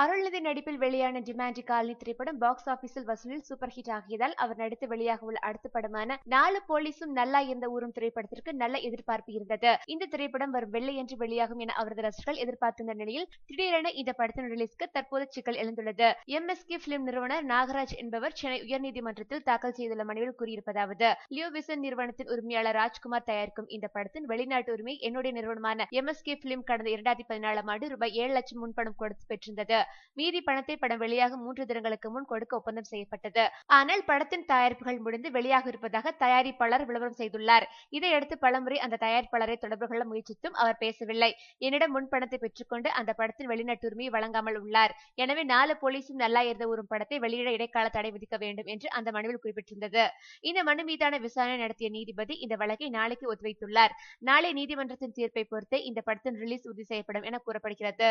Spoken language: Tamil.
அருள்நிதி நடிப்பில் வெளியான டிமாண்டி காலனி திரைப்படம் பாக்ஸ் ஆபீஸில் வசூலில் சூப்பர் ஹிட் ஆகியதால் அவர் நடித்து வெளியாக உள்ள அடுத்த படமான நாலு போலீஸும் நல்லா இருந்த ஊரும் திரைப்படத்திற்கு நல்ல எதிர்பார்ப்பு இருந்தது. இந்த திரைப்படம் வரும் வெள்ளையன்று வெளியாகும் என அவரது ரசிகர்கள் எதிர்பார்த்திருந்த நிலையில் திடீரென இந்த படத்தின் ரிலீஸ்க்கு தற்போது சிக்கல் எழுந்துள்ளது. எம்எஸ்கே பிலிம் நிறுவனர் நாகராஜ் என்பவர் சென்னை உயர்நீதிமன்றத்தில் தாக்கல் செய்துள்ள மனுவில் கூறியிருப்பதாவது லியோ விசன் நிறுவனத்தின் உரிமையாளர் ராஜ்குமார் தயாரிக்கும் இந்த படத்தின் வெளிநாட்டு உரிமை என்னுடைய நிறுவனமான எம்எஸ்கே பிலிம் கடந்த இரண்டாயிரத்தி பதினாலாம் ஆண்டு ரூபாய் ஏழு லட்சம் முன்பணம் கொடுத்து பெற்றிருந்தது. மீதி பணத்தை படம் வெளியாக மூன்று தினங்களுக்கு முன் கொடுக்க ஒப்பந்தம் செய்யப்பட்டது. ஆனால் படத்தின் தயாரிப்புகள் முடிந்து வெளியாக இருப்பதாக தயாரிப்பாளர் விளம்பரம் செய்துள்ளார். இதையடுத்து பலமுறை அந்த தயாரிப்பாளரை தொடர்பு கொள்ள முயற்சித்தும் அவர் பேசவில்லை. என்னிடம் முன் பணத்தை பெற்றுக்கொண்டு அந்த படத்தின் வெளிநாட்டு உரிமையை வழங்காமல் உள்ளார். எனவே நாலு போலீஸும் நல்லா இருந்த ஒரு படத்தை வெளியிட இடைக்கால தடை விதிக்க வேண்டும் என்று அந்த மனுவில் குறிப்பிட்டிருந்தது. இந்த மனு மீதான விசாரணை நடத்திய நீதிபதி இந்த வழக்கை நாளைக்கு ஒத்திவைத்துள்ளார். நாளை நீதிமன்றத்தின் தீர்ப்பை பொறுத்தே இந்த படத்தின் ரிலீஸ் உறுதி செய்யப்படும் என கூறப்படுகிறது.